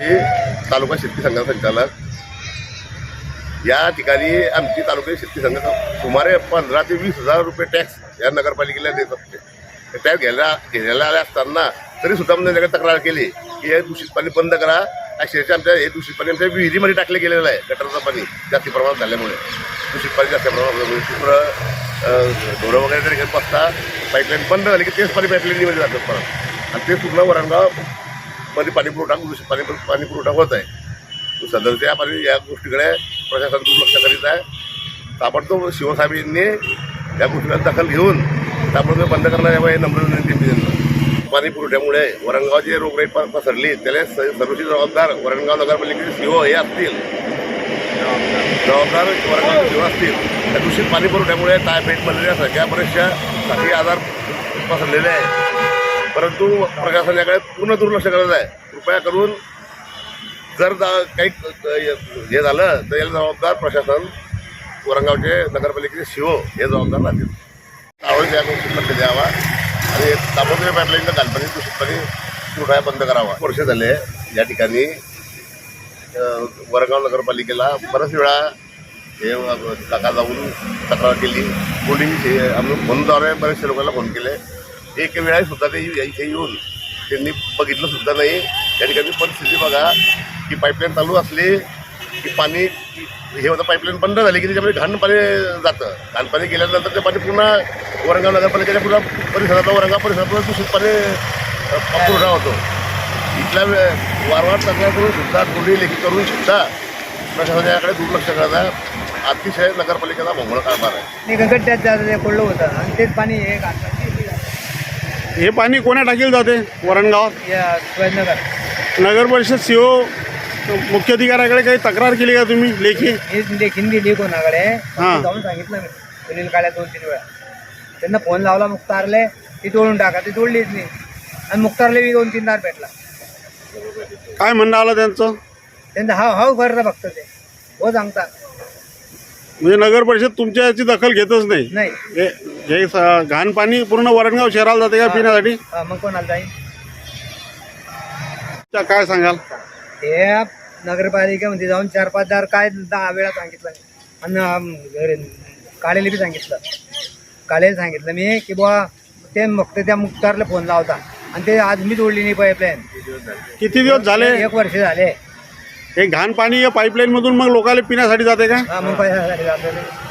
तालुका शेतकरी संघाचा संचालक. या ठिकाणी आमची तालुका शेतकरी संघ सुमारे पंधरा ते वीस हजार रुपये टॅक्स या नगरपालिकेला देत असते ते टॅक्स घ्यायला घेण्याला आले असताना तरी सुद्धा म्हणजे तक्रार केली की हे दूषित पाणी बंद करा. अक्षरशः आमच्या हे दूषित पाणी आमच्या विहिरीमध्ये टाकले गेलेलं आहे. गटरचं पाणी जास्ती प्रमाणात झाल्यामुळे. दूषित पाणी जास्त प्रमाणात झाल्यामुळे ढोरं वगैरे तरी घेत बसता पाईपलाईन बंद झाली की तेच पाणी पाईपलाईनमध्ये जातं परत. आणि ते पूर्ण वरणगाव पाणी पाणीपुरवठा पाणी पाणीपुरवठा होत आहे. सदरच्या पाणी या गोष्टीकडे प्रशासन दुर्लक्ष करीत आहे. ताबडतोब शिवसाहेबांनी या गोष्टीला दखल घेऊन ताबडतोब बंद करणार यावेळी नम्र विनंती मी त्यांना. पाणी पुरवठ्यामुळे रोगराई पसरली त्याला स- जबाबदार वरणगाव नगरपालिकेचे सीओ हे असतील. जबाबदार वरणगाव शिव असतील. त्या दूषित पाणी पुरवठ्यामुळे टायफाईड मलेरिया सगळ्या बऱ्याचशा काही आजार पसरलेले आहे परंतु प्रशासनाकडे पूर्ण दुर्लक्ष करत आहे. कृपया करून जर जा- काही हे झालं तर याला जबाबदार प्रशासन औरंगाबादचे नगरपालिकेचे शिओ हे जबाबदार राहतील. त्यावेळेस या द्यावा. आणि ताबडतोब पाईपलाईनचं काल्पनिक दूषित पाणी पुरवठा बंद करावा. वर्ष झाले या ठिकाणी वरगाव नगरपालिकेला बऱ्याच वेळा हे काका जाऊन तक्रार केली. कोणी हे आम्ही फोनद्वारे बरेचशे लोकांना फोन केले. एक वेळा सुद्धा ते इथे येऊन त्यांनी बघितलं सुद्धा नाही. या ठिकाणी परिस्थिती बघा की पाईपलाईन चालू असली की पाणी हे होतं पाईपलाईन बंद झाली की त्याच्यामध्ये घाण पाणी जातं. घाण पाणी गेल्यानंतर ते पाणी पुन्हा औरंगाबाद नगरपालिकेच्या पुन्हा परिसरात औरंगाबाद परिसरात दूषित पाणी पुरवठा होतो. इथल्या वारंवार तक्रार करून सुद्धा कोणी लेखी करून सुद्धा प्रशासनाकडे दुर्लक्ष करत अतिशय नगरपालिकेचा भोंगळ कारभार आहे. नाही पडलं होतं. आणि तेच पाणी हे घालतात हे पाणी कोण्या टाकील जाते? वरणगावात? या शिवाजीनगर. नगर परिषद सीओ मुख्य अधिकाऱ्याकडे काही तक्रार केली का तुम्ही लेखी? हेच दिली कोणाकडे? हां. जाऊन सांगितलं मी. सुनील काळ्या दोन तीन वेळा. त्यांना फोन लावला मुक्तारले ती तोडून टाका ती तोडलीच नाही. आणि मुक्तारले बी दोन तीन तार भेटला काय म्हणणं आलं त्यांचं? त्यांचं हाव हाव करता फक्त ते. हो सांगतात. म्हणजे नगर परिषद तुमच्या याची दखल घेतच नाही. नाही. हे हे स- घाण पाणी पूर्ण वरणगाव शहराला जाते का पिण्यासाठी? हा, मग कोणाला जाईल त्या काय सांगाल? हे नगरपालिकेमध्ये जाऊन चार पाच दार काय दहा वेळा सांगितलं. आणि अं, घरी- काळेला बी सांगितलं. काळेला सांगितलं मी की बुवा ते फक्त त्या मुक्तारला फोन लावता. आणि ते आज मी तोडली नाही पाईपलाईन. किती दिवस झाले? एक वर्ष झाले. हे घाण पाणी या पाईपलाईन मधून मग लोकांना पिण्यासाठी जाते का? हा मग ते.